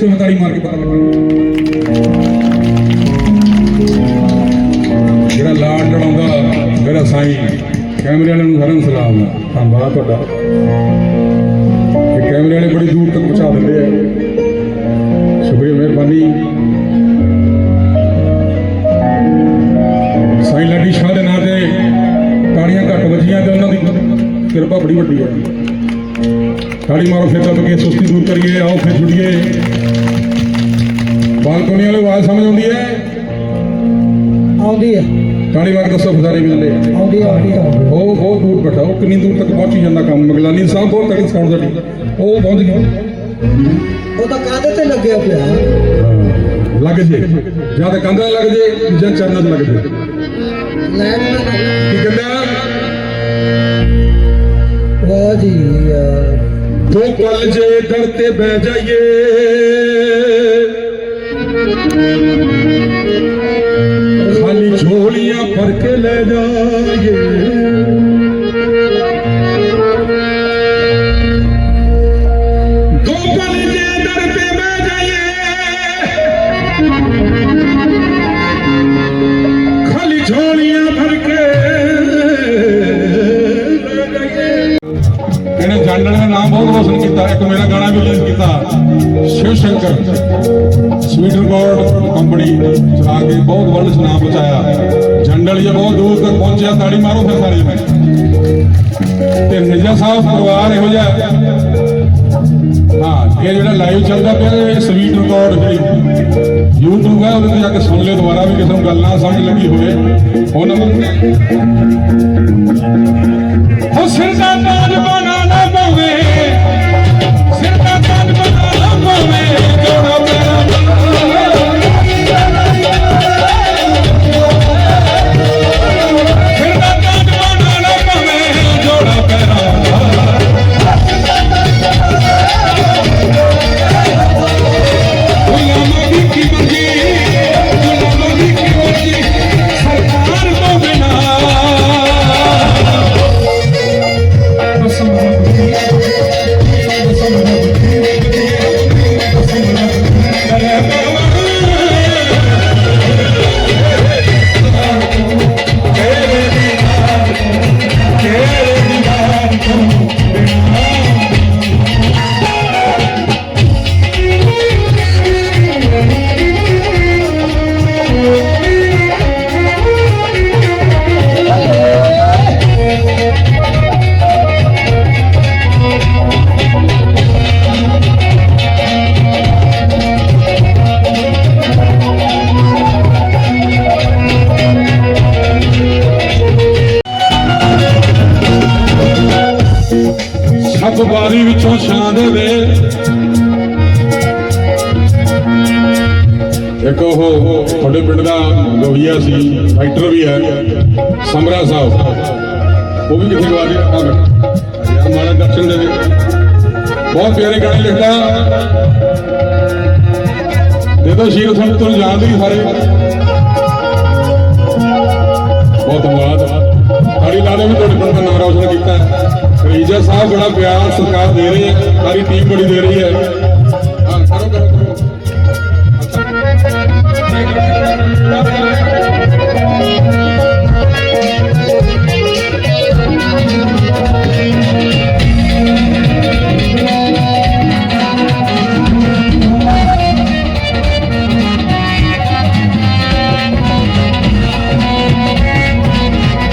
ਦੱਸਿਓ ਤਾੜੀ ਮਾਰ ਕੇ ਪਤਾ ਲੱਗਾ ਜਿਹੜਾ ਲਾਡ ਲੜਾਉਂਦਾ ਮੇਰਾ ਸਾਈਂ ਕੈਮਰੇ ਵਾਲਿਆਂ ਨੂੰ ਸਾਰਿਆਂ ਨੂੰ ਸਲਾਮ ਧੰਨਵਾਦ ਤੁਹਾਡਾ। ਇਹ ਕੈਮਰੇ ਵਾਲੇ ਬੜੀ ਦੂਰ ਤੱਕ ਪਹੁੰਚਾ ਦਿੰਦੇ ਆ। ਸ਼ੁਕਰੀਆ ਮਿਹਰਬਾਨੀ। ਸਾਈਂ ਲੱਡੀ ਸ਼ਾਹ ਦੇ ਨਾਂ ਤੇ ਤਾੜੀਆਂ ਘੱਟ ਵੱਜੀਆਂ ਤੇ ਉਹਨਾਂ ਦੀ ਕਿਰਪਾ ਬੜੀ ਵੱਡੀ ਹੈ। ਤਾੜੀ ਮਾਰੋ ਫਿਰ ਦੱਬ ਕੇ ਸੁਸਤੀ ਦੂਰ ਕਰੀਏ ਆਓ ਫਿਰ ਜੁੜੀਏ ਬਾਲਕੋਨੀ ਵਾਲੇ ਆਵਾਜ਼ ਸਮਝ ਆਉਂਦੀ ਹੈ? ਆਉਂਦੀ ਹੈ। ਤਾੜੀ ਮਾਰ ਦੱਸੋ ਫਜ਼ਾਰੇ ਮਿਲਦੇ ਆਉਂਦੀ ਆਉਂਦੀ ਹੈ। ਉਹ ਬਹੁਤ ਦੂਰ ਬੈਠਾ ਉਹ ਕਿੰਨੀ ਦੂਰ ਤੱਕ ਪਹੁੰਚੀ ਜਾਂਦਾ ਕੰਮ ਮਗਲਾਨੀ ਸਾਹਿਬ ਬਹੁਤ ਤਕੜੀ ਸਾਊਂਡ ਦਾ ਉਹ ਪਹੁੰਚ ਗਿਆ ਉਹ ਤਾਂ ਕਾਹਦੇ ਤੇ ਲੱਗਿਆ ਪਿਆ ਲੱਗ ਜੇ। ਜਾਂ ਤਾਂ ਕੰਧਾਂ ਲੱਗ ਜੇ ਜਾਂ ਚਰਨਾਂ 'ਚ ਲੱਗ ਜੇ। ਲੈਣ ਕੀ ਕਹਿੰਦਾ ਵਾਹ ਜੀ ਯਾਰ ਦੋ ਪਲ ਜੇ ਦਰ ਤੇ ਬਹਿ ਜਾਈਏ। ਖਾਲੀ ਝੋਲੀਆਂ ਭਰ ਕੇ ਲੈ ਜਾਈਏ। ਨਾਮ ਬਹੁਤ ਰੋਸ਼ਨ ਕੀਤਾ, ਇੱਕ ਮੇਰਾ ਗਾਣਾ ਵੀ ਰਿਲੀਜ਼ ਕੀਤਾ। Shiv Shankar sweet record company ਚਲਾ ਕੇ ਬਹੁਤ ਵਰਲਡ 'ਚ ਪਹੁੰਚਾਇਆ ਜੰਡਲ ਇਹ ਬਹੁਤ ਦੂਰ ਤੱਕ ਪਹੁੰਚਿਆ, ਤਾੜੀ ਮਾਰੋ ਫਿਰ ਸਾਰੇ ਜਣੇ ਤੇ ਨਿਜਾ ਸਾਹਿਬ ਪਰਿਵਾਰ ਇਹੋ ਜਿਹਾ ਹਾਂ। ਇਹ ਜਿਹੜਾ ਲਾਈਵ ਚੱਲਦਾ ਪਿਆ, ਇਹ ਸਵੀਟ ਰਿਕਾਰਡ ਜਿਹੜੀ YouTube ਹੈ, ਉਹਦੇ ਤੇ ਜਾ ਕੇ ਸੁਣ ਲਿਓ ਦੁਬਾਰਾ ਵੀ ਕਿਸੇ ਨੂੰ ਗੱਲ ਨਾ ਸਮਝ ਲੱਗੀ ਹੋਵੇ। ਹੁਣ ਹੋ ਦਾ ਛਾਂ ਦੇਵੇ ਇੱਕ ਉਹ ਤੁਹਾਡੇ ਪਿੰਡ ਦਾ ਲੋਹੀਆ ਸੀ ਫਾਈਟਰ ਵੀ ਹੈ, ਸਮਰਾ ਸਾਹਿਬ। ਉਹ ਵੀ ਕਿੱਥੇ ਗਵਾ ਗਿਆ? ਯਾਰ ਮਾੜਾ ਦਰਸ਼ਨ ਦੇਵੇ ਬਹੁਤ ਪਿਆਰੇ ਗਾਣੇ ਲਿਖਦਾ। ਦੇ ਦੋ ਸ਼ੀਰ ਤੁਹਾਨੂੰ ਤੁਹਾਨੂੰ ਜਾਣਦੇ ਹੀ ਸਾਰੇ। ਸਾਹਿਬ ਬੜਾ ਪਿਆਰ ਸਰਕਾਰ ਦੇ ਰਹੀ ਹੈ ਸਾਰੀ ਟੀਮ ਬੜੀ ਦੇ ਰਹੀ ਹੈ।